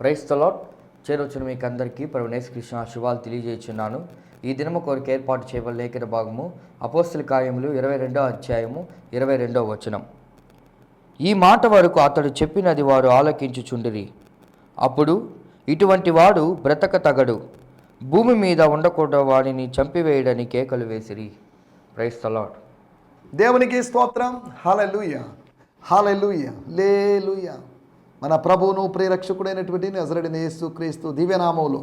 Price తలాట్ చేరొచ్చిన మీకు అందరికీ ప్రవణేశ్ కృష్ణ శుభాలు తెలియజేస్తున్నాను ఈ దినము కొరకు ఏర్పాటు చేయబడిన లేఖన భాగము అపోస్తుల కార్యములు ఇరవై రెండో అధ్యాయము ఇరవై రెండో వచనం. ఈ మాట వరకు అతడు చెప్పినది వారు ఆలకించుచుండిరి. అప్పుడు ఇటువంటి వాడు బ్రతక తగడు. భూమి మీద ఉండకూడదు వాడిని చంపివేయడని కేకలు వేసిరి. ప్రైస్ తలాట్ దేవునికి స్తోత్రం. హాలెలూయ హాలెలూయ లేలుయ. మన ప్రభువును ప్రియరక్షకుడైనటువంటి నజరడిన యేసు క్రీస్తు దివ్యనామంలో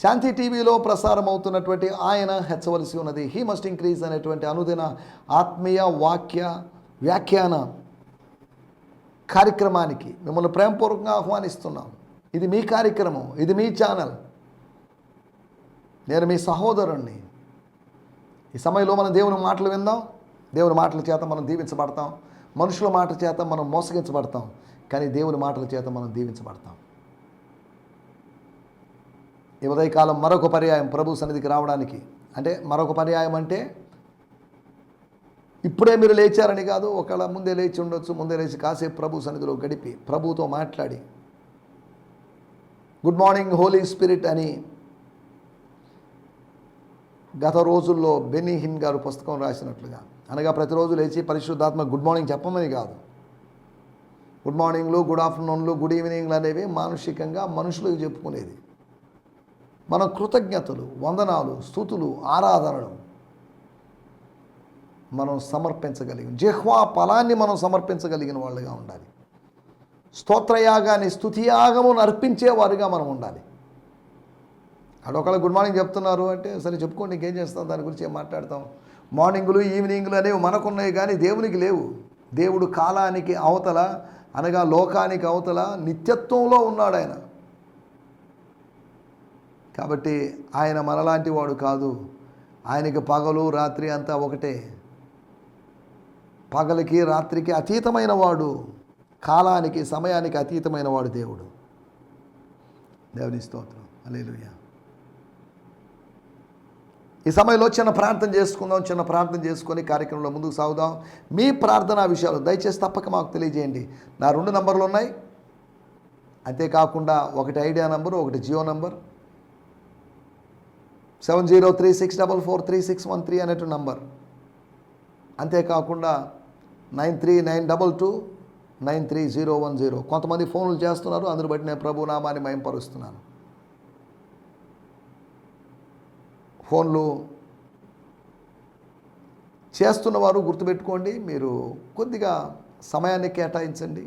శాంతి టీవీలో ప్రసారం అవుతున్నటువంటి ఆయన హెచ్చవలసి ఉన్నది హీ మస్ట్ ఇంక్రీజ్ అనేటువంటి అనుదిన ఆత్మీయ వాక్య వ్యాఖ్యాన కార్యక్రమానికి మిమ్మల్ని ప్రేమపూర్వకంగా ఆహ్వానిస్తున్నాం. ఇది మీ కార్యక్రమం ఇది మీ ఛానల్. నేను మీ సహోదరుణ్ణి. ఈ సమయంలో మనం దేవుని మాటలు విందాం. దేవుని మాటల చేత మనం దీవించబడతాం. మనుషుల మాట చేత మనం మోసగించబడతాం కానీ దేవుని మాటల చేత మనం దీవించబడతాం. ఈ ఉదయకాలం మరొక పర్యాయం ప్రభు సన్నిధికి రావడానికి. అంటే మరొక పర్యాయం అంటే ఇప్పుడే మీరు లేచారని కాదు ఒకవేళ ముందే లేచి ఉండొచ్చు ముందే లేచి కాసేపు ప్రభు సన్నిధిలో గడిపి ప్రభుతో మాట్లాడి గుడ్ మార్నింగ్ హోలీ స్పిరిట్ అని గత రోజుల్లో బెనీహిన్ గారు పుస్తకం రాసినట్లుగా అనగా ప్రతిరోజు లేచి పరిశుద్ధాత్మ గుడ్ మార్నింగ్ చెప్పమని కాదు. గుడ్ మార్నింగ్లు గుడ్ ఆఫ్టర్నూన్లు గుడ్ ఈవినింగ్లు అనేవి మానసికంగా మనుషులకు చెప్పుకునేది. మన కృతజ్ఞతలు వందనాలు స్థుతులు ఆరాధనలు మనం సమర్పించగలిగిన జిహ్వా ఫలాన్ని మనం సమర్పించగలిగిన వాళ్ళుగా ఉండాలి. స్తోత్రయాగాన్ని స్థుతియాగమును అర్పించేవారుగా మనం ఉండాలి. అడొకళ్ళు గుడ్ మార్నింగ్ చెప్తున్నారు అంటే సరే చెప్పుకోండి ఇంకేం చేస్తాం? దాని గురించి ఏం మాట్లాడతాం? మార్నింగులు ఈవినింగ్లు అనేవి మనకున్నాయి కానీ దేవునికి లేవు. దేవుడు కాలానికి అవతల అనగా లోకానికి అవతల నిత్యత్వంలో ఉన్నాడు ఆయన. కాబట్టి ఆయన మనలాంటి వాడు కాదు. ఆయనకి పగలు రాత్రి అంతా ఒకటే. పగలకి రాత్రికి అతీతమైన వాడు. కాలానికి సమయానికి అతీతమైన వాడు దేవుడు. దేవుని స్తోత్రం. అలేలుయ్యా ఈ సమయంలో చిన్న ప్రార్థన చేసుకుందాం చిన్న ప్రార్థన చేసుకొని కార్యక్రమంలో ముందుకు సాగుదాం. మీ ప్రార్థనా విషయాలు దయచేసి తప్పక మాకు తెలియజేయండి. నా రెండు నంబర్లు ఉన్నాయి. అంతేకాకుండా ఒకటి ఐడియా నంబర్ ఒకటి Jio number. Seven zero three six double four three six one three అనేటువంటి నంబర్. అంతేకాకుండా nine three nine double two nine three zero one zero. కొంతమంది ఫోన్లు చేస్తున్నారు. అందుని బట్టి నేను ప్రభునామాన్ని మయంపరుస్తున్నాను. ఫోన్లు చేస్తున్నవారు గుర్తుపెట్టుకోండి మీరు కొద్దిగా సమయాన్ని కేటాయించండి.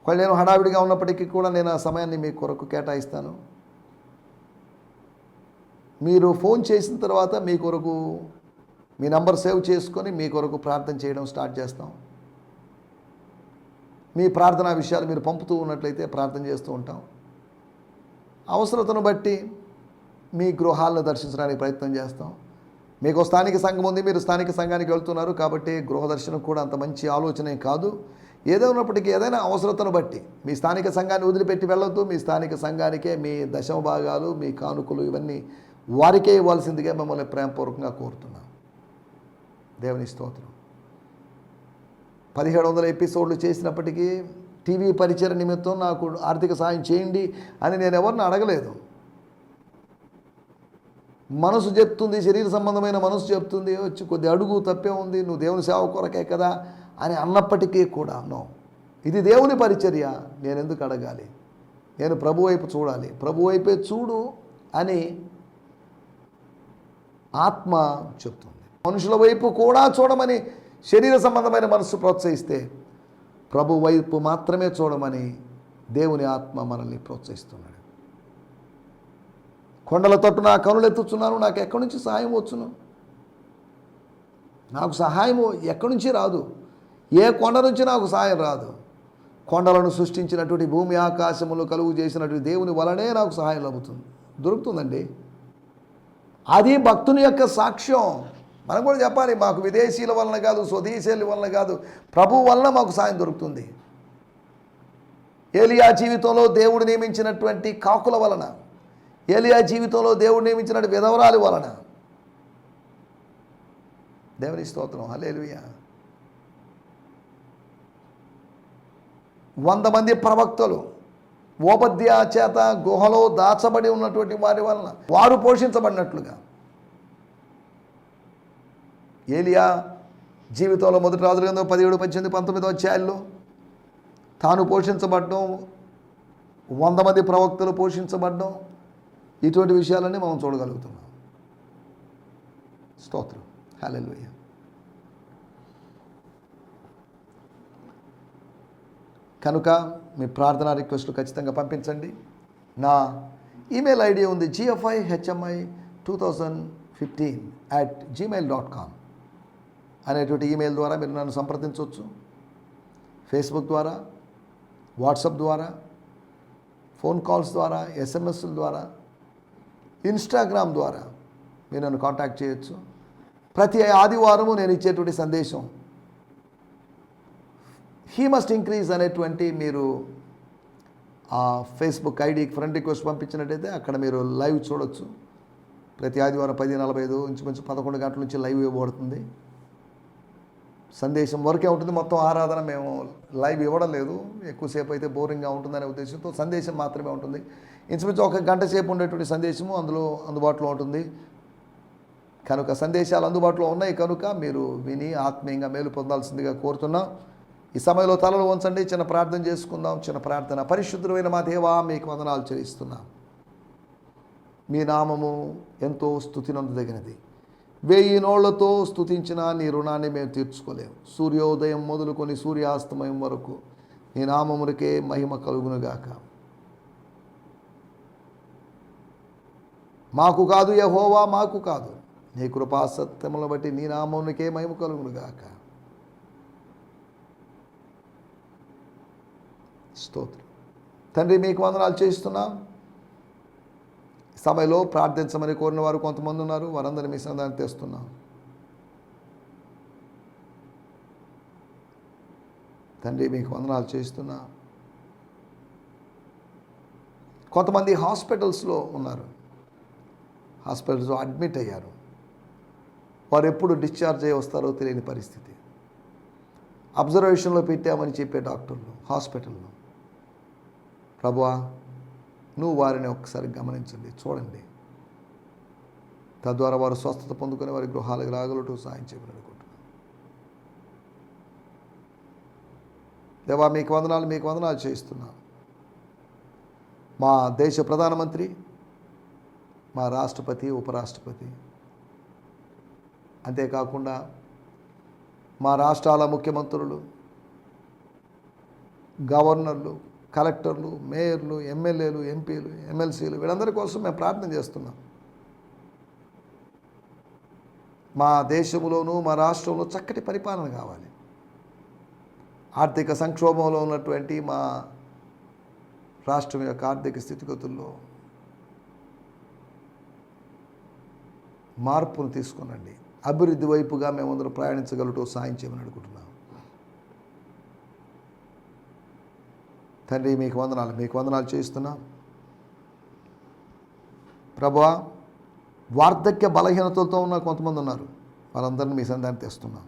ఒకవేళ నేను హడావిడిగా ఉన్నప్పటికీ కూడా నేను ఆ సమయాన్ని మీ కొరకు కేటాయిస్తాను. మీరు ఫోన్ చేసిన తర్వాత మీ కొరకు మీ నంబర్ సేవ్ చేసుకొని మీ కొరకు ప్రార్థన చేయడం స్టార్ట్ చేస్తాం. మీ ప్రార్థనా విషయాలు మీరు పంపుతూ ఉన్నట్లయితే ప్రార్థన చేస్తూ ఉంటాం. అవసరతను బట్టి మీ గృహాలను దర్శించడానికి ప్రయత్నం చేస్తాం. మీకు స్థానిక సంఘం ఉంది మీరు స్థానిక సంఘానికి వెళ్తున్నారు కాబట్టి గృహ దర్శనం కూడా అంత మంచి ఆలోచనే కాదు. ఏదో ఉన్నప్పటికీ ఏదైనా అవసరతను బట్టి మీ స్థానిక సంఘాన్ని వదిలిపెట్టి వెళ్ళొద్దు మీ స్థానిక సంఘానికే మీ దశమ భాగాలు మీ కానుకలు ఇవన్నీ వారికే ఇవ్వాల్సిందిగా మిమ్మల్ని ప్రేమపూర్వకంగా కోరుతున్నాం. దేవుని స్తోత్రం. పదిహేడు వందల ఎపిసోడ్లు చేసినప్పటికీ టీవీ పరిచయ నిమిత్తం నాకు ఆర్థిక సాయం చేయండి అని నేను ఎవరిని అడగలేదు. మనసు చెప్తుంది శరీర సంబంధమైన మనసు చెప్తుంది వచ్చి కొద్ది అడుగు తప్పే ఉంది నువ్వు దేవుని సేవ కొరకే కదా అని అన్నప్పటికీ కూడా నో. ఇది దేవుని పరిచర్య. నేను ఎందుకు అడగాలి? నేను ప్రభు వైపు చూడాలి. ప్రభు వైపే చూడు అని ఆత్మ చెప్తుంది. మనుషుల వైపు కూడా చూడమని శరీర సంబంధమైన మనసు ప్రోత్సహిస్తే ప్రభు వైపు మాత్రమే చూడమని దేవుని ఆత్మ మనల్ని ప్రోత్సహిస్తున్నాడు. కొండల తట్టు నా కనులు ఎత్తుచున్నాను నాకు ఎక్కడి నుంచి సహాయం వచ్చును? నాకు సహాయం ఎక్కడి నుంచి రాదు? ఏ కొండ నుంచి నాకు సహాయం రాదు? కొండలను సృష్టించినటువంటి భూమి ఆకాశములు కలుగు చేసినటువంటి దేవుని వలనే నాకు సహాయం లభిస్తుంది. దొరుకుతుందండి? అది భక్తుని యొక్క సాక్ష్యం. మనం కూడా చెప్పాలి మాకు విదేశీయుల వలన కాదు స్వదేశీయుల వలన కాదు ప్రభు వలన మాకు సాయం దొరుకుతుంది. ఏలియా జీవితంలో దేవుడు నియమించినటువంటి కాకుల వలన. ఏలియా జీవితంలో దేవుడు నియమించిన విధవరాలు వలన. దేవుని స్తోత్రం. హలేలుయా వంద మంది ప్రవక్తలు ఓపద్య చేత గుహలో దాచబడి ఉన్నటువంటి వారి వలన వారు పోషించబడినట్లుగా. ఏలియా జీవితంలో మొదటి రాజుల కింద పదిహేడు పద్దెనిమిది పంతొమ్మిది అధ్యాయాల్లో తాను పోషించబడడం వంద మంది ప్రవక్తలు పోషించబడడం ఇటువంటి విషయాలన్నీ మనం చూడగలుగుతున్నాం. స్తోత్రం. హల్లెలూయా. కనుక మీ ప్రార్థన రిక్వెస్ట్లు ఖచ్చితంగా పంపించండి. నా ఈమెయిల్ ఐడి ఉంది GFI HMI two thousand fifteen at Gmail dot com అనేటువంటి ఈమెయిల్ ద్వారా మీరు నన్ను సంప్రదించవచ్చు. ఫేస్బుక్ ద్వారా వాట్సాప్ ద్వారా ఫోన్ కాల్స్ ద్వారా ఎస్ఎంఎస్ల ద్వారా ఇన్స్టాగ్రామ్ ద్వారా మీరు నన్ను కాంటాక్ట్ చేయొచ్చు. ప్రతి ఆదివారము నేను ఇచ్చేటువంటి సందేశం. హీ మస్ట్ ఇంక్రీజ్ అనేటువంటి మీరు ఆ ఫేస్బుక్ ఐడికి ఫ్రెండ్ రిక్వెస్ట్ పంపించినట్టయితే అక్కడ మీరు లైవ్ చూడొచ్చు. ప్రతి ఆదివారం పది నలభై ఐదు ఇంచుమించు పదకొండు గంటల నుంచి లైవ్ ఇవ్వబడుతుంది. సందేశం వరకే ఉంటుంది. మొత్తం ఆరాధన మేము లైవ్ ఇవ్వడం లేదు. ఎక్కువసేపు అయితే బోరింగ్గా ఉంటుందనే ఉద్దేశంతో సందేశం మాత్రమే ఉంటుంది. ఇంచుమించు ఒక గంట సేపు ఉండేటువంటి సందేశము అందులో అందుబాటులో ఉంటుంది. కనుక సందేశాలు అందుబాటులో ఉన్నాయి. కనుక మీరు విని ఆత్మీయంగా మేలు పొందాల్సిందిగా కోరుతున్నాం. ఈ సమయంలో తలలు ఉంచండి చిన్న ప్రార్థన చేసుకుందాం. చిన్న ప్రార్థన పరిశుద్ధమైన మా దేవా మీకు వందనాలు చెల్లిస్తున్నాం. మీ నామము ఎంతో స్థుతినందదగినది. వెయ్యి నోళ్ళతో స్థుతించిన నీ రుణాన్ని మేము తీర్చుకోలేము సూర్యోదయం మొదలుకొని సూర్యాస్తమయం వరకు నీ నామమునికే మహిమ కలుగునుగాక. మాకు కాదు యహోవా మాకు కాదు. నీ కృపాసత్యములను బట్టి నీ నామమునికే మహిమ కలుగునుగాక. స్తోత్రం. తండ్రి మీకు వందనాలు చేస్తున్నాం. సభలో ప్రార్థించమని కోరిన వారు కొంతమంది ఉన్నారు. వారందరినీ మీ సంధానం తెస్తున్నాం. తండ్రి మీకు వందనాలు చేస్తున్నా. కొంతమంది హాస్పిటల్స్లో ఉన్నారు. హాస్పిటల్స్లో అడ్మిట్ అయ్యారు. వారు ఎప్పుడు డిశ్చార్జ్ అయ్యి వస్తారో తెలియని పరిస్థితి. అబ్జర్వేషన్లో పెట్టామని చెప్పే డాక్టర్లు హాస్పిటల్లో. ప్రభువా నువ్వు వారిని ఒక్కసారి గమనించండి చూడండి. తద్వారా వారు స్వస్థత పొందుకొని వారి గృహాలకు రాగలటూ సాయం చేయమని అనుకుంటున్నాను దేవా మీకు వందనాలు మీకు వందనాలు చేయిస్తున్నాను. మా దేశ ప్రధానమంత్రి మా రాష్ట్రపతి ఉపరాష్ట్రపతి. అంతేకాకుండా మా రాష్ట్రాల ముఖ్యమంత్రులు గవర్నర్లు కలెక్టర్లు మేయర్లు ఎమ్మెల్యేలు ఎంపీలు ఎమ్మెల్సీలు వీళ్ళందరి కోసం మేము ప్రార్థన చేస్తున్నాం. మా దేశంలోనూ మా రాష్ట్రంలో చక్కటి పరిపాలన కావాలి. ఆర్థిక సంక్షోభంలో ఉన్నటువంటి మా రాష్ట్రం యొక్క ఆర్థిక స్థితిగతుల్లో మార్పును తీసుకునండి. అభివృద్ధి వైపుగా మేమందరం ప్రయాణించగలటూ సాయం చేయమని అనుకుంటున్నాం తండ్రి మీకు వందనాలు మీకు వందనాలు చేస్తున్నాం ప్రభా వార్ధక్య బలహీనతలతో ఉన్న కొంతమంది ఉన్నారు. వాళ్ళందరినీ మీ సంధానం తెస్తున్నాం.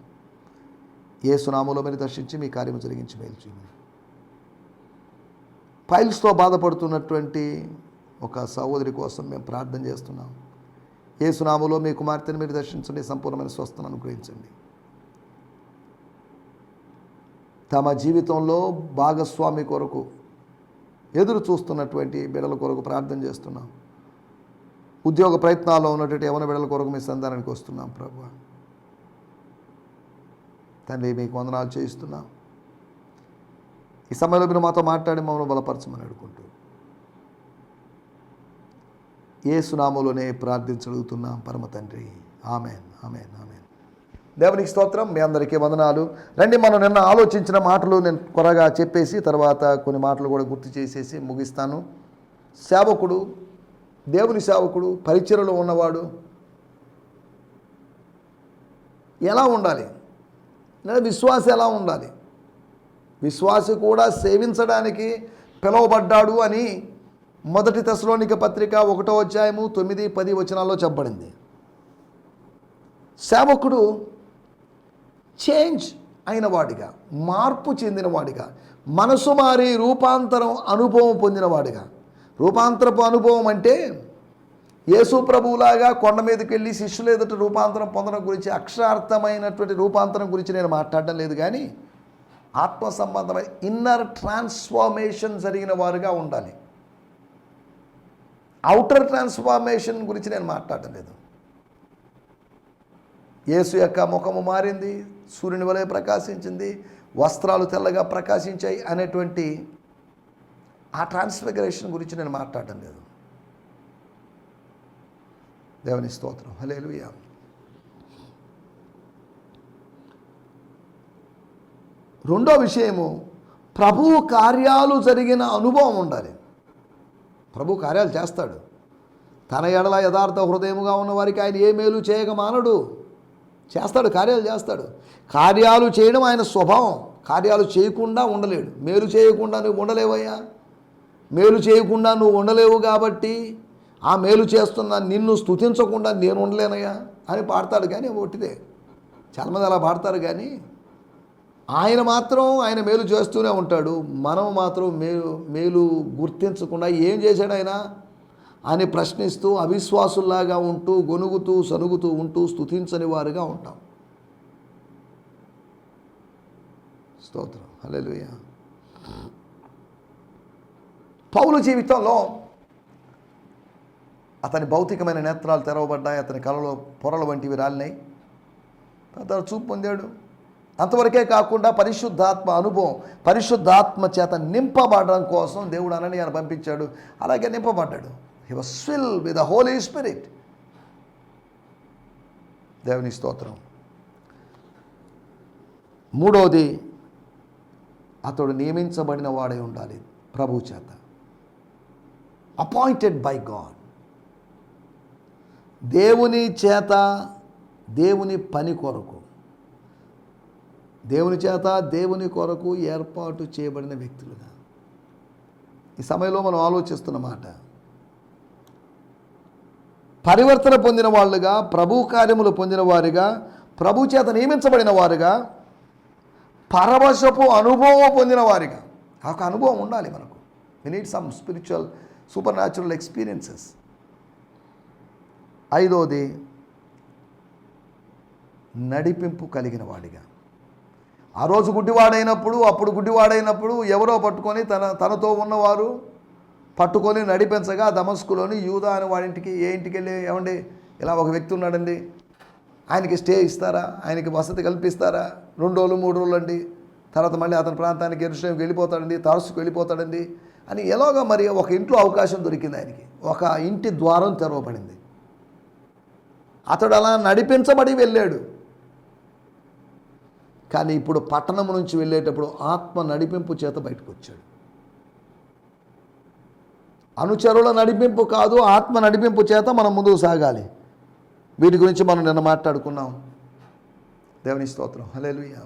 ఏ సునామలో మీరు దర్శించి మీ కార్యము జరిగించి మేలు చేయమని. ఫైల్స్తో బాధపడుతున్నటువంటి ఒక సహోదరి కోసం మేము ప్రార్థన చేస్తున్నాం. ఏ సునామలో మీ కుమార్తెను మీరు దర్శించండి సంపూర్ణమైన స్వస్థను అనుగ్రహించండి. తమ జీవితంలో భాగస్వామి కొరకు ఎదురు చూస్తున్నటువంటి బిడల కొరకు ప్రార్థన చేస్తున్నాం. ఉద్యోగ ప్రయత్నాల్లో ఉన్నటువంటి యవన బిడల కొరకు మీ సంధానానికి వస్తున్నాం ప్రభు. తండ్రి మీకు వందనాలు చేయిస్తున్నాం. ఈ సమయంలో మీరు మాతో మాట్లాడి మమ్మల్ని బలపరచమని అడుగుకుంటూ ఏ ప్రార్థించగలుగుతున్నాం పరమ తండ్రి. Amen amen amen. దేవునికి స్తోత్రం మీ అందరికీ వందనాలు. రండి మనం నిన్న ఆలోచించిన మాటలు నేను త్వరగా చెప్పేసి తర్వాత కొన్ని మాటలు కూడా గుర్తు చేసేసి ముగిస్తాను. సేవకుడు దేవుని సేవకుడు పరిచయలో ఉన్నవాడు ఎలా ఉండాలి? లేదా విశ్వాస ఎలా ఉండాలి? విశ్వాసి కూడా సేవించడానికి పిలువబడ్డాడు అని మొదటి దశలోనిక పత్రిక ఒకటో అధ్యాయము తొమ్మిది పది వచనాల్లో చెప్పబడింది. సేవకుడు చేంజ్ అయిన వాడిగా మార్పు చెందినవాడిగా మనసు మారి రూపాంతరం అనుభవం పొందినవాడిగా రూపాంతరపు అనుభవం అంటే యేసు ప్రభువులాగా కొండ మీదకి వెళ్ళి శిష్యులు ఎదుట రూపాంతరం పొందడం గురించి అక్షరార్థమైనటువంటి రూపాంతరం గురించి నేను మాట్లాడడం లేదు కానీ ఆత్మ సంబంధమైన ఇన్నర్ ట్రాన్స్ఫార్మేషన్ జరిగిన వారుగా ఉండాలి. అవుటర్ ట్రాన్స్ఫార్మేషన్ గురించి నేను మాట్లాడడం లేదు. యేసు యొక్క ముఖము మారింది సూర్యుని వలె ప్రకాశించింది వస్త్రాలు తెల్లగా ప్రకాశించాయి అనేటువంటి ఆ ట్రాన్స్ఫిగరేషన్ గురించి నేను మాట్లాడటం లేదు. దేవుని స్తోత్రం. హల్లెలూయా. రెండో విషయము ప్రభువు కార్యాలు జరిగిన అనుభవం ఉండాలి. ప్రభు కార్యాలు చేస్తాడు. తన ఎడల యథార్థ హృదయముగా ఉన్న వారికి ఆయన ఏ మేలు చేయక మానడు. చేస్తాడు కార్యాలు చేస్తాడు. కార్యాలు చేయడం ఆయన స్వభావం. కార్యాలు చేయకుండా ఉండలేడు. మేలు చేయకుండా నువ్వు ఉండలేవయ్యా. మేలు చేయకుండా నువ్వు ఉండలేవు కాబట్టి ఆ మేలు చేస్తున్న నిన్ను స్తుతించకుండా నేను ఉండలేనయ్యా అని పాడతాడు. కానీ ఒట్టిదే. చాలామంది అలా పాడతారు కానీ ఆయన మాత్రం ఆయన మేలు చేస్తూనే ఉంటాడు. మనం మాత్రం మేలు మేలు గుర్తించకుండా ఏం చేశాడు ఆయన? అని ప్రశ్నిస్తూ అవిశ్వాసుల్లాగా ఉంటూ గొనుగుతూ సనుగుతూ ఉంటూ స్తుతించని వారుగా ఉంటాం. స్తోత్రం. హల్లెలూయా. పౌలు జీవితంలో అతని భౌతికమైన నేత్రాలు తెరవబడ్డాయి. అతని కళలో పొరల వంటివి రాలినాయి. అతను చూపు పొందాడు. అంతవరకే కాకుండా పరిశుద్ధాత్మ అనుభవం పరిశుద్ధాత్మ చేత నింపబడడం కోసం దేవుడు అననీయాన్ని పంపించాడు. అలాగే నింపబడ్డాడు. He was fill with the Holy Spirit దేవుని స్తోత్రం. మూడవది అతడు నియమించబడిన వాడే ఉండాలి ప్రభు చేత. అపాయింటెడ్ బై గాడ్ దేవుని చేత దేవుని పని కొరకు దేవుని చేత దేవుని కొరకు ఏర్పాటు చేయబడిన వ్యక్తులుగా. ఈ సమయంలో మనం ఆలోచిస్తున్నమాట పరివర్తన పొందిన వాళ్ళుగా ప్రభు కార్యములు పొందిన వారిగా ప్రభు చేత నియమించబడిన వారుగా పరవశపు అనుభవం పొందిన వారిగా. ఆ ఒక అనుభవం ఉండాలి మనకు. We need some spiritual supernatural experiences ఐదోది నడిపింపు కలిగిన వాడిగా. ఆ రోజు గుడ్డివాడైనప్పుడు అప్పుడు గుడ్డివాడైనప్పుడు ఎవరో పట్టుకొని తన తనతో ఉన్నవారు పట్టుకొని నడిపించగా దమస్కులోని యూదా అని వాడింటికి ఏ ఇంటికి వెళ్ళి ఏమండి ఇలా ఒక వ్యక్తి ఉన్నాడండి? ఆయనకి స్టే ఇస్తారా? ఆయనకి వసతి కల్పిస్తారా? రెండు రోజులు మూడు రోజులు అండి. తర్వాత మళ్ళీ అతని ప్రాంతానికి ఎరుసలేంకి వెళ్ళిపోతాడండి తరసుకు వెళ్ళిపోతాడండి అని ఎలాగో మరి ఒక ఇంట్లో అవకాశం దొరికింది ఆయనకి. ఒక ఇంటి ద్వారం తెరవబడింది. అతడు అలా నడిపించబడి వెళ్ళాడు. కానీ ఇప్పుడు పట్టణం నుంచి వెళ్ళేటప్పుడు ఆత్మ నడిపింపు చేత బయటకు వచ్చాడు అనుచరుల నడిపింపు కాదు ఆత్మ నడిపింపు చేత మనం ముందుకు సాగాలి. వీటి గురించి మనం నిన్న మాట్లాడుకున్నాం. దేవుని స్తోత్రం. హల్లెలూయా.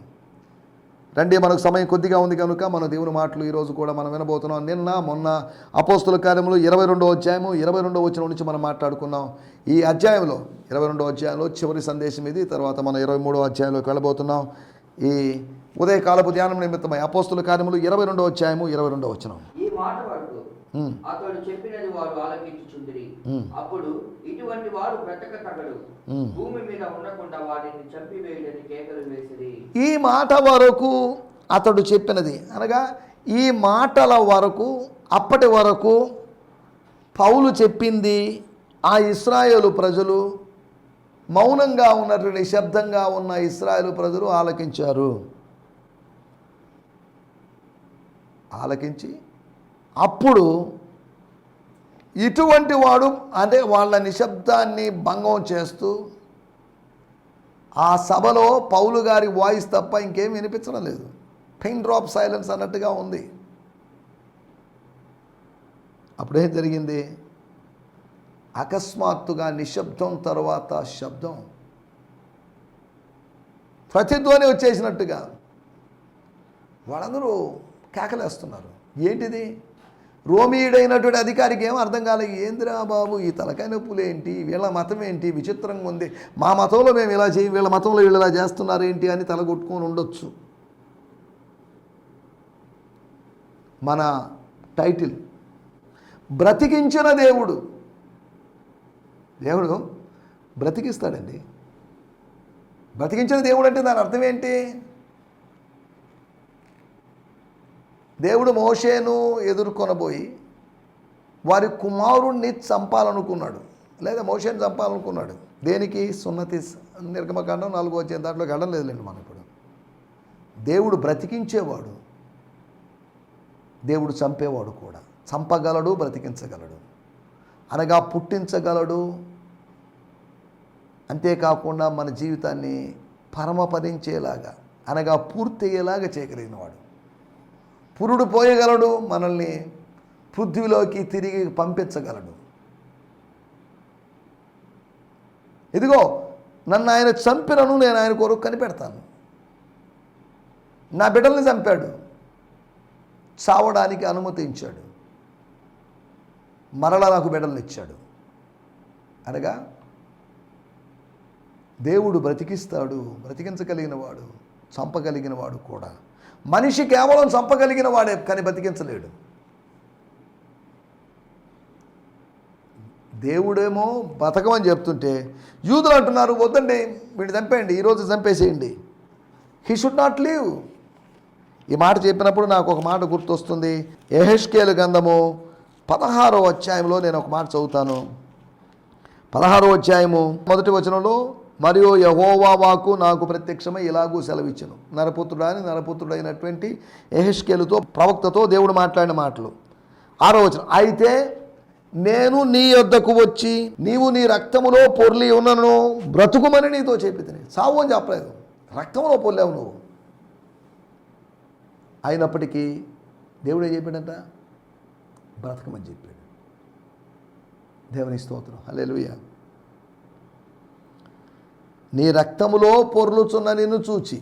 రండి మనకు సమయం కొద్దిగా ఉంది కనుక మన దేవుని మాటలు ఈరోజు కూడా మనం వినబోతున్నాం. నిన్న మొన్న అపోస్తుల కార్యములు ఇరవై రెండో అధ్యాయము ఇరవై రెండో వచ్చిన నుంచి మనం మాట్లాడుకున్నాం. ఈ అధ్యాయంలో ఇరవై రెండో అధ్యాయంలో చివరి సందేశం ఇది. తర్వాత మనం ఇరవై మూడో అధ్యాయంలోకి వెళ్ళబోతున్నాం. ఈ ఉదయకాలపు ధ్యానం నిమిత్తమై అపోస్తుల కార్యములు ఇరవై రెండో అధ్యాయము ఇరవై రెండో వచ్చిన ఈ మాట వరకు అతడు చెప్పినది వారు ఆలకించుచుందిరి అప్పుడు ఇటువంటి వాడు బ్రతక తగడు. భూమి మీద ఉండకుండా వారిని చంపివేయడని కేకలు వేసిరి. ఈ మాట వరకు అతడు చెప్పినది. అనగా ఈ మాటల వరకు అప్పటి వరకు పౌలు చెప్పింది ఆ ఇస్రాయేలు ప్రజలు మౌనంగా ఉన్నటువంటి నిశ్శబ్దంగా ఉన్న ఇస్రాయేలు ప్రజలు ఆలకించారు. ఆలకించి అప్పుడు ఇటువంటి వాడు అంటే వాళ్ళ నిశ్శబ్దాన్ని భంగం చేస్తూ ఆ సభలో పౌలు గారి వాయిస్ తప్ప ఇంకేం వినిపించడం లేదు. పెయిన్ డ్రాప్ సైలెన్స్ అన్నట్టుగా ఉంది. అప్పుడేం జరిగింది? అకస్మాత్తుగా నిశ్శబ్దం తర్వాత శబ్దం. ప్రతిధ్వని వచ్చేసినట్టుగా. వాళ్ళందరూ కేకలేస్తున్నారు. ఏంటిది? రోమీయుడైనటువంటి అధికారికి ఏం అర్థం కాలేదు ఏందిరా బాబు ఈ తలకాయ నొప్పులు ఏంటి? వీళ్ళ మతం ఏంటి? విచిత్రంగా ఉంది. మా మతంలో మేము ఇలా చేయి వీళ్ళ మతంలో వీళ్ళు ఇలా చేస్తున్నారు ఏంటి అని తలగొట్టుకొని ఉండొచ్చు. మన టైటిల్. బ్రతికించిన దేవుడు దేవుడు బ్రతికిస్తాడండి. బ్రతికించిన దేవుడు అంటే దాని అర్థం ఏంటి? దేవుడు మోషేను ఎదుర్కొనబోయి వారి కుమారుణ్ణి చంపాలనుకున్నాడు. లేదా మోషేని చంపాలనుకున్నాడు. దేనికి? సున్నతి నిర్గమకాండం నాలుగు వచ్చే దాంట్లో గడం లేదులేండి మనం ఇప్పుడు దేవుడు బ్రతికించేవాడు. దేవుడు చంపేవాడు కూడా. చంపగలడు బ్రతికించగలడు. అనగా పుట్టించగలడు అంతేకాకుండా మన జీవితాన్ని పరమపదించేలాగా అనగా పూర్తయ్యేలాగా చేయగలిగినవాడు పురుడు పోయగలడు మనల్ని పృథ్వీలోకి తిరిగి పంపించగలడు. ఇదిగో నన్ను ఆయన చంపినను నేను ఆయన కొరకు కనిపెడతాను. నా బిడ్డల్ని చంపాడు చావడానికి అనుమతించాడు. మరలా నాకు బిడ్డల్ని ఇచ్చాడు. అనగా దేవుడు బ్రతికిస్తాడు బ్రతికించగలిగిన వాడు చంపగలిగిన వాడు కూడా. మనిషి కేవలం చంపగలిగిన వాడే కానీ బ్రతికించలేడు. దేవుడేమో బతకమని చెప్తుంటే యూదులు అంటున్నారు వద్దండి వీడిని చంపేయండి ఈరోజు చంపేసేయండి. హీ షుడ్ నాట్ లీవ్ ఈ మాట చెప్పినప్పుడు నాకు ఒక మాట గుర్తొస్తుంది. ఎహెష్కేలు గంధము పదహారో అధ్యాయంలో నేను ఒక మాట చదువుతాను. పదహారో అధ్యాయము మొదటి వచనంలో మరియు యహోవా వాకు నాకు ప్రత్యక్షమై ఇలాగూ సెలవిచ్చను. నరపుత్రుడాని నరపుత్రుడైనటువంటి ఎహెష్కేలుతో ప్రవక్తతో దేవుడు మాట్లాడిన మాటలు. ఆరో వచనం అయితే నేను నీ యొద్దకు వచ్చి నీవు నీ రక్తములో పొర్లి ఉన్నను బ్రతుకుమని నీతో చెప్పి సావు అని చెప్పలేదు. రక్తంలో పొర్లేవు నువ్వు. అయినప్పటికీ దేవుడు ఏం చెప్పాడంట? బ్రతకమని చెప్పాడు. దేవుని స్తోత్రం. అలెలుయ్యా నీ రక్తములో పొర్లుచున్న నిన్ను చూచి.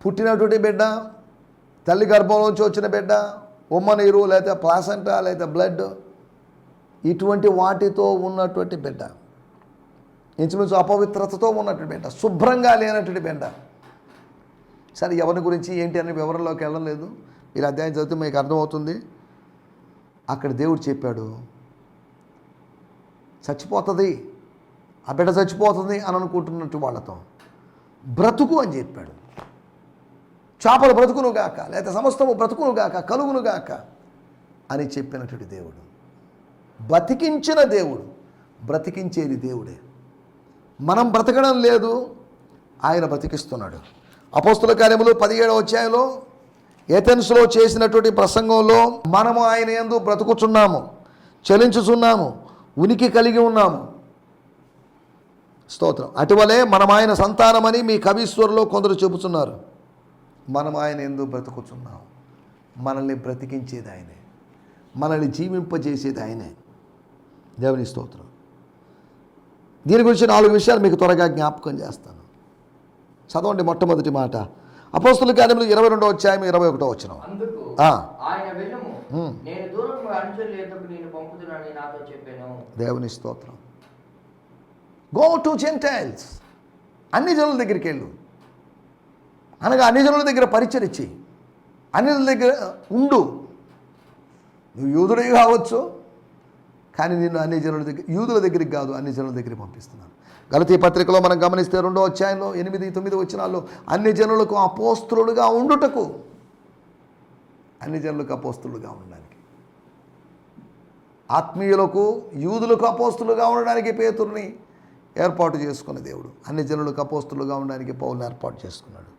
పుట్టినటువంటి బిడ్డ తల్లి గర్భంలోంచి వచ్చిన బిడ్డ ఉమ్మనీరు లేకపోతే ప్లాసెంటా లేకపోతే బ్లడ్ ఇటువంటి వాటితో ఉన్నటువంటి బిడ్డ. ఇంచుమించు అపవిత్రతతో ఉన్నటువంటి బిడ్డ శుభ్రంగా లేనటువంటి బిడ్డ. సరే ఎవరి గురించి ఏంటి అనే వివరంలోకి వెళ్ళడం లేదు. మీరు అధ్యాయం చదివితే మీకు అర్థమవుతుంది. అక్కడ దేవుడు చెప్పాడు చచ్చిపోతుంది. ఆ బిడ్డ చచ్చిపోతుంది అని అనుకుంటున్నట్టు వాళ్ళతో బ్రతుకు అని చెప్పాడు. చేపలు బ్రతుకును గాక లేదా సమస్తము బ్రతుకును గాక కలుగును గాక అని చెప్పినటువంటి దేవుడు. బతికించిన దేవుడు బ్రతికించేది దేవుడే. మనం బ్రతకడం లేదు ఆయన బ్రతికిస్తున్నాడు. అపోస్తుల కార్యములు పదిహేడవ అధ్యాయంలో ఏథెన్స్లో చేసినటువంటి ప్రసంగంలో మనము ఆయన ఎందు బ్రతుకుచున్నాము చలించుచున్నాము ఉనికి కలిగి ఉన్నాము. స్తోత్రం. అటువలే మనం ఆయన సంతానమని మీ కవీశ్వరులో కొందరు చెబుతున్నారు. మనం ఆయన ఎందు బ్రతుకుచున్నాం మనల్ని బ్రతికించేది ఆయనే. మనల్ని జీవింపజేసేది ఆయనే. దేవుని స్తోత్రం. దీని గురించి నాలుగు విషయాలు మీకు త్వరగా జ్ఞాపకం చేస్తాను. చదవండి మొట్టమొదటి మాట. అపోస్తుల కార్యములు ఇరవై రెండో అధ్యాయం ఇరవై ఒకటో వచ్చిన దేవుని స్తోత్రం. గో టు జెంటైల్స్ అన్ని జనుల దగ్గరికి వెళ్ళు. అనగా అన్ని జనుల దగ్గర పరిచరిచ్చి అన్ని దగ్గర ఉండు. నువ్వు యూదుడివి కావచ్చు కానీ నిన్ను అన్ని జనుల దగ్గర యూదుల దగ్గరికి కాదు అన్ని జనుల దగ్గరికి పంపిస్తున్నాను. గలతీ పత్రికలో మనం గమనిస్తే రెండో అధ్యాయంలో ఎనిమిది తొమ్మిది వచ్చినాల్లో అన్ని జనులకు అపోస్తులుగా ఉండుటకు అన్ని జనులకు అపోస్తులుగా ఉండడానికి. ఆత్మీయులకు యూదులకు అపోస్తులుగా ఉండడానికి పేతుర్ని ఏర్పాటు చేసుకున్న దేవుడు. అన్ని జనులకు అపోస్తులుగా ఉండడానికి పౌరుని ఏర్పాటు చేసుకున్నాడు.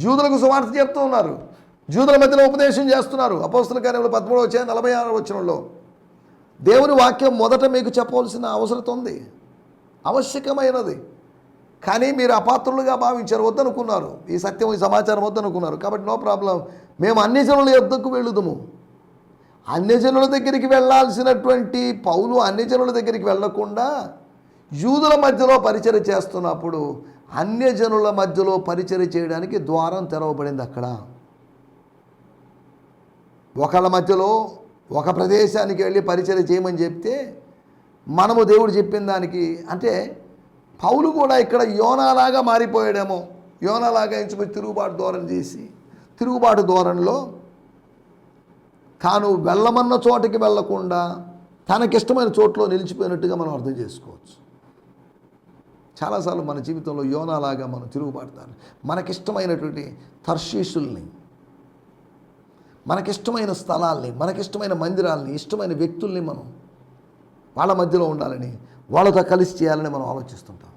జూదులకు సువార్త చెప్తూ ఉన్నారు. జూదుల మధ్యలో ఉపదేశం చేస్తున్నారు. అపోస్తుల కార్యంలో పదమూడు వచ్చే నలభై ఆరు వచ్చినంలో దేవుని వాక్యం మొదట మీకు చెప్పవలసిన అవసరం ఉంది. ఆవశ్యకమైనది. కానీ మీరు అపాత్రులుగా భావించారు వద్దనుకున్నారు. ఈ సత్యం ఈ సమాచారం వద్దనుకున్నారు. కాబట్టి నో ప్రాబ్లం. మేము అన్ని జనుల యుద్ధకు వెళ్ళుదుము అన్యజనుల జనుల దగ్గరికి వెళ్ళాల్సినటువంటి పౌలు అన్ని జనుల దగ్గరికి వెళ్ళకుండా యూదుల మధ్యలో పరిచయం చేస్తున్నప్పుడు అన్యజనుల మధ్యలో పరిచయం చేయడానికి ద్వారం తెరవబడింది అక్కడ. ఒకళ్ళ మధ్యలో ఒక ప్రదేశానికి వెళ్ళి పరిచయం చేయమని చెప్తే మనము దేవుడు చెప్పిన దానికి అంటే పౌలు కూడా ఇక్కడ యోనాలాగా మారిపోయాడేమో. యోనాలాగా ఎంచుకొని తిరుగుబాటు ధోరణి చేసి తిరుగుబాటు ధోరణిలో తాను వెళ్ళమన్న చోటకి వెళ్ళకుండా తనకిష్టమైన చోట్లో నిలిచిపోయినట్టుగా మనం అర్థం చేసుకోవచ్చు. చాలాసార్లు మన జీవితంలో యోనాలాగా మనం తిరుగుబాటుతారు మనకిష్టమైనటువంటి తర్శీషుల్ని మనకిష్టమైన స్థలాల్ని మనకిష్టమైన మందిరాల్ని ఇష్టమైన వ్యక్తుల్ని మనం వాళ్ళ మధ్యలో ఉండాలని వాళ్ళతో కలిసి చేయాలని మనం ఆలోచిస్తుంటాం.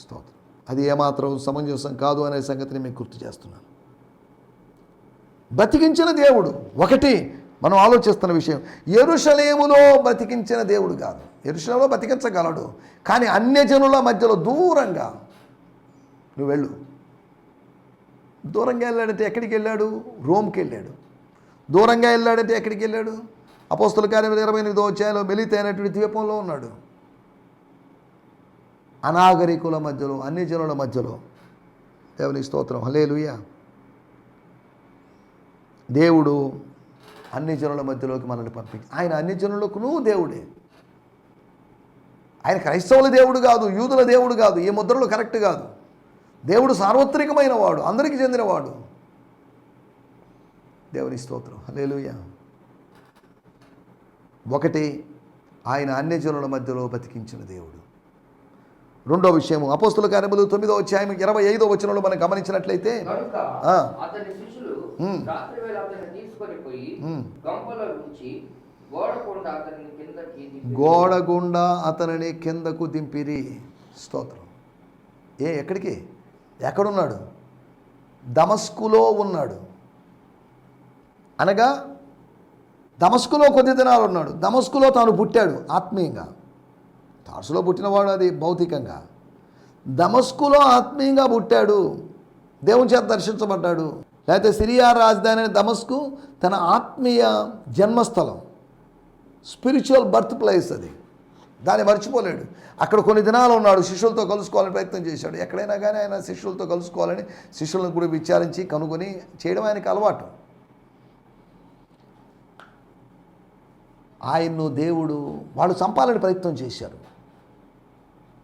స్తోత్రం. అది ఏమాత్రం సమంజసం కాదు అనే సంగతిని మీకు గుర్తు చేస్తున్నాను. బ్రతికించిన దేవుడు. ఒకటి మనం ఆలోచిస్తున్న విషయం. ఎరుషలేములో బ్రతికించిన దేవుడు కాదు. ఎరుషలేములో బ్రతికించగలడు కానీ అన్యజనుల మధ్యలో దూరంగా నువ్వు వెళ్ళు. దూరంగా వెళ్ళాడంటే ఎక్కడికి వెళ్ళాడు? రోమ్కి వెళ్ళాడు. దూరంగా వెళ్ళాడంటే ఎక్కడికి వెళ్ళాడు? అపోస్తుల కార్యం ఇరవై ఎనిమిదో అధ్యాయంలో మెలితైనటువంటి ద్వీపంలో ఉన్నాడు. అనాగరికుల మధ్యలో అన్ని జనుల మధ్యలో. దేవుని స్తోత్రం. హలేలుయ్య దేవుడు అన్ని జనుల మధ్యలోకి మనల్ని పంపించి ఆయన అన్ని జనులకు నువ్వు దేవుడే. ఆయన క్రైస్తవుల దేవుడు కాదు యూదుల దేవుడు కాదు ఈ ముద్రలు కరెక్ట్ కాదు. దేవుడు సార్వత్రికమైన వాడు అందరికీ చెందినవాడు. దేవుని స్తోత్రం. హలేలుయ్య ఒకటి ఆయన అన్ని జనుల మధ్యలో బతికించిన దేవుడు. రెండో విషయము అపోస్తుల కార్యములు తొమ్మిదో అధ్యాయం ఇరవై ఐదో వచనంలో మనం గమనించినట్లయితే రాత్రి వేళ అతన్ని తీసుకొని పోయి. గంపలో ఉంచి గోడకుండా అతన్ని కిందకి అతనిని కిందకు దింపిరి. స్తోత్రం. ఏ ఎక్కడికి? ఎక్కడున్నాడు? దమస్కులో ఉన్నాడు. అనగా దమస్కులో కొద్ది దినాలు ఉన్నాడు. దమస్కులో తాను పుట్టాడు ఆత్మీయంగా. తార్సులో పుట్టినవాడు అది భౌతికంగా. దమస్కులో ఆత్మీయంగా పుట్టాడు. దేవుని చేత దర్శించబడ్డాడు. లేకపోతే సిరియా రాజధాని అయిన దమస్కు తన ఆత్మీయ జన్మస్థలం స్పిరిచువల్ బర్త్ ప్లేస్ అది. దాన్ని మర్చిపోలేడు. అక్కడ కొన్ని దినాలు ఉన్నాడు శిష్యులతో కలుసుకోవాలని ప్రయత్నం చేశాడు. ఎక్కడైనా కానీ ఆయన శిష్యులతో కలుసుకోవాలని శిష్యులను కూడా విచారించి కనుగొని చేయడం ఆయనకి అలవాటు. ఆయన్ను దేవుడు వాళ్ళు చంపాలని ప్రయత్నం చేశారు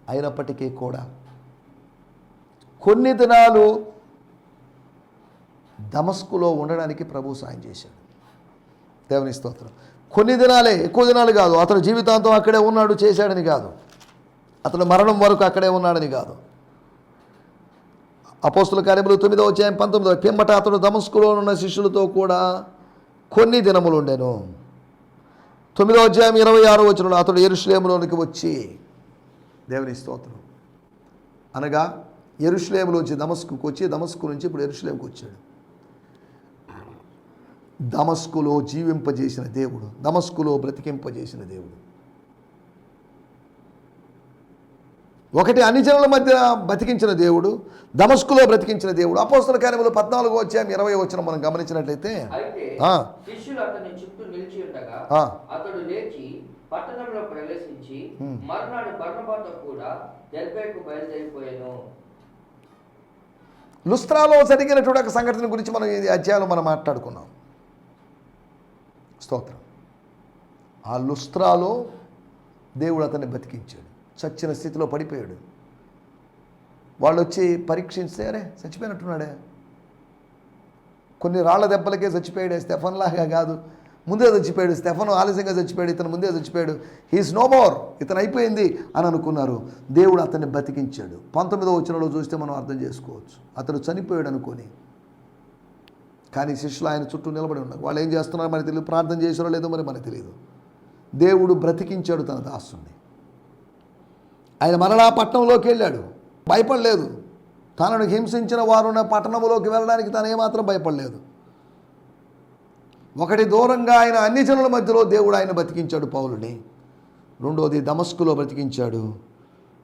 అయినప్పటికీ కూడా కొన్ని దినాలు దమస్కులో ఉండడానికి ప్రభు సాయం చేశాడు. దేవుని స్తోత్రం. కొన్ని దినాలే ఎక్కువ దినాలు కాదు. అతను జీవితాంతం అక్కడే ఉన్నాడు చేశాడని కాదు. అతను మరణం వరకు అక్కడే ఉన్నాడని కాదు. అపోస్తుల కార్యములు తొమ్మిదో అధ్యాయం పంతొమ్మిదో. పిమ్మట అతడు దమస్కులో ఉన్న శిష్యులతో కూడా కొన్ని దినములు ఉండెను. తొమ్మిదో అధ్యాయం ఇరవై ఆరో వచ్చిన అతడు ఎరుశ్లేములోనికి వచ్చి దేవుని స్తోత్రం. అనగా ఎరుషులేములోంచి దమస్కుకు వచ్చి దమస్కు నుంచి ఇప్పుడు ఎరుశ్లేముకు వచ్చాడు. దమస్కులో జీవింపజేసిన దేవుడు దమస్కులో బ్రతికింపజేసిన దేవుడు. ఒకటి అన్ని జనుల మధ్య బ్రతికించిన దేవుడు దమస్కులో బ్రతికించిన దేవుడు. అపోస్తల కార్యములు పద్నాలుగో వచ్చాం ఇరవై వచ్చిన మనం గమనించినట్లయితే. అతడు లేచి పట్టణంలో ప్రవేశించి. మర్నాడు బర్ణబాతో కూడా దెర్బేకు బయలుదేరిపోయాను. లుస్త్రాలో జరిగినటువంటి ఒక సంఘటన గురించి మనం ఈ అధ్యాయంలో మనం మాట్లాడుకున్నాం. స్తోత్రం. ఆ లుస్త్రాలో దేవుడు అతన్ని బతికించాడు. చచ్చిన స్థితిలో పడిపోయాడు. వాళ్ళు వచ్చి పరీక్షిస్తే అరే చచ్చిపోయినట్టున్నాడే. కొన్ని రాళ్ళ దెబ్బలకే చచ్చిపోయాడు స్టెఫన్ లాగా కాదు. ముందే చచ్చిపోయాడు స్టెఫన్ ఆలస్యంగా చచ్చిపోయాడు ఇతను ముందే చచ్చిపోయాడు. He's no more. ఇతను అయిపోయింది అని అనుకున్నారు. దేవుడు అతన్ని బతికించాడు. పంతొమ్మిదో వచనంలో చూస్తే మనం అర్థం చేసుకోవచ్చు. అతను చనిపోయాడు అనుకొని కానీ శిష్యులు ఆయన చుట్టూ నిలబడి ఉన్నారు. వాళ్ళు ఏం చేస్తున్నారో? మనకి తెలియదు. ప్రార్థన చేశారో లేదో మరి మనకు తెలియదు. దేవుడు బ్రతికించాడు తన దాసుని. ఆయన మరలా పట్టణంలోకి వెళ్ళాడు. భయపడలేదు. తనను హింసించిన వారున్న పట్టణంలోకి వెళ్ళడానికి తను ఏమాత్రం భయపడలేదు. ఒకటి దూరంగా ఆయన అన్ని జనుల మధ్యలో దేవుడు ఆయన బతికించాడు పౌలుని. రెండోది దమస్కులో బ్రతికించాడు.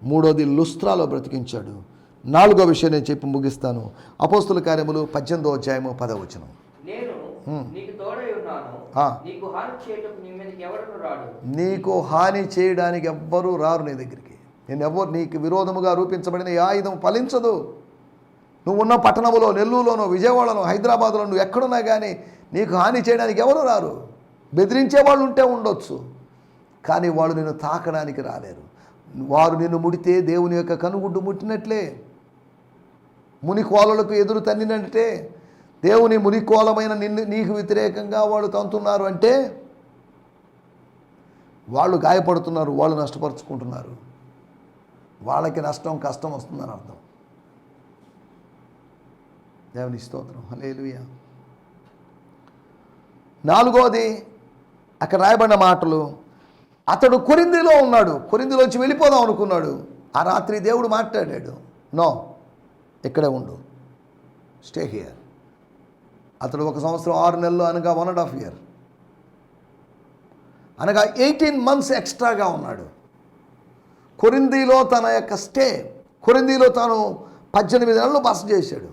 మూడోది లుస్త్రాలో బ్రతికించాడు. నాలుగో విషయం నేను చెప్పి ముగిస్తాను. అపోస్తుల కార్యములు పద్దెనిమిదో అధ్యాయము పదవచనం నీకు హాని చేయడానికి ఎవ్వరూ రారు నీ దగ్గరికి. నేను ఎవరు నీకు విరోధముగా రూపించబడిన ఆయుధం ఫలించదు. నువ్వు ఉన్న పట్టణములో నెల్లూరులోనో విజయవాడలో హైదరాబాద్లో నువ్వు ఎక్కడున్నా కానీ నీకు హాని చేయడానికి ఎవరు రారు. బెదిరించే వాళ్ళు ఉంటే ఉండొచ్చు. కానీ వాళ్ళు నిన్ను తాకడానికి రాలేరు. వారు నిన్ను ముడితే దేవుని యొక్క కనుగుడ్డు ముట్టినట్లే. మునికోలలకు ఎదురు తన్నినంటే దేవుని మునికోలమైన నిన్ను నీకు వ్యతిరేకంగా వాళ్ళు తంతున్నారు అంటే వాళ్ళు గాయపడుతున్నారు వాళ్ళు నష్టపరుచుకుంటున్నారు. వాళ్ళకి నష్టం కష్టం వస్తుందని అర్థం. దేవుని స్తోత్రం. హలేలుయ నాలుగోది అక్కడ రాయబడిన మాటలు అతడు కొరిందిలో ఉన్నాడు. కొరిందిలోంచి వెళ్ళిపోదాం అనుకున్నాడు. ఆ రాత్రి దేవుడు మాట్లాడాడు. నో. ఇక్కడే ఉండు. స్టే హియర్ అతడు ఒక సంవత్సరం ఆరు నెలలు అనగా వన్ అండ్ హాఫ్ ఇయర్ అనగా ఎయిటీన్ మంత్స్ ఎక్స్ట్రాగా ఉన్నాడు. కొరిందీలో తన యొక్క స్టే కొరిందీలో తాను పద్దెనిమిది నెలలు బస చేశాడు.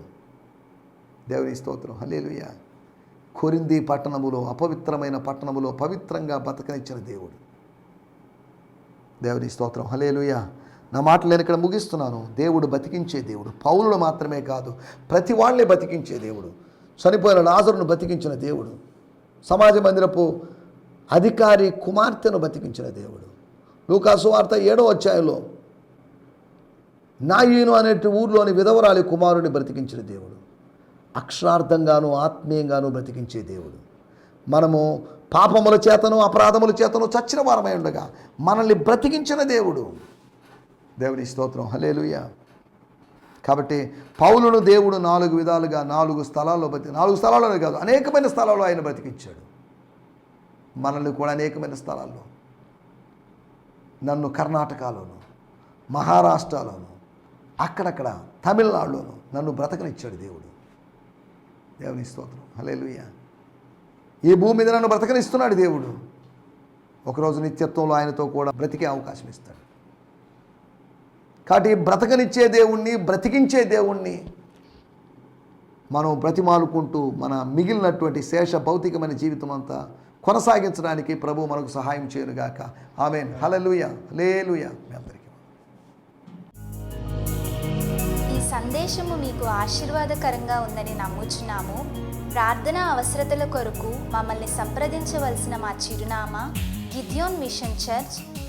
దేవుని స్తోత్రం. హలేలుయ కొరింది పట్టణములో అపవిత్రమైన పట్టణములో పవిత్రంగా బతకనిచ్చిన దేవుడు. దేవుని స్తోత్రం. హలేలుయ నా మాటలు నేను ఇక్కడ ముగిస్తున్నాను. దేవుడు బతికించే దేవుడు. పౌరులు మాత్రమే కాదు ప్రతి వాళ్ళే బతికించే దేవుడు. చనిపోయిన నాజరును బతికించిన దేవుడు. సమాజ మందిరపు అధికారి కుమార్తెను బతికించిన దేవుడు. లూకాసు వార్త ఏడో అధ్యాయంలో నాయీను అనేటి ఊర్లోని విధవరాలి కుమారుని బ్రతికించిన దేవుడు. అక్షరార్థంగాను ఆత్మీయంగాను బ్రతికించే దేవుడు. మనము పాపముల చేతను అపరాధముల చేతను చచ్చిన వారమై ఉండగా మనల్ని బ్రతికించిన దేవుడు. దేవుని స్తోత్రం. హలేలుయ కాబట్టి పౌలును దేవుడు నాలుగు విధాలుగా నాలుగు స్థలాల్లో బ్రతి నాలుగు స్థలాల్లోనే కాదు అనేకమైన స్థలాల్లో ఆయన బ్రతికించాడు మనల్ని కూడా అనేకమైన స్థలాల్లో. నన్ను కర్ణాటకలోను మహారాష్ట్రలోను అక్కడక్కడ తమిళనాడులోను నన్ను బ్రతకనిచ్చాడు దేవుడు. దేవుని స్తోత్రం. హలేలుయ్య ఈ భూమి మీద నన్ను బ్రతకనిస్తున్నాడు దేవుడు. ఒకరోజు నిత్యత్వంలో ఆయనతో కూడా బ్రతికే అవకాశం ఇస్తాడు. కాబట్టి బ్రతకనిచ్చే దేవుణ్ణి బ్రతికించే దేవుణ్ణి మనం బ్రతిమాలుకుంటూ మన మిగిలినటువంటి శేష భౌతికమైన జీవితం అంతా కొనసాగించడానికి ప్రభు మనకు సహాయం చేయనుగాక. ఆమెన్. హలలుయ లేలుయ మీ అందరికీ. ఈ సందేశము మీకు ఆశీర్వాదకరంగా ఉందని నమ్ముచున్నాము. ప్రార్థన అవసరతల కొరకు మమ్మల్ని సంప్రదించవలసిన మా చిరునామా గిద్యోన్ మిషన్ చర్చ్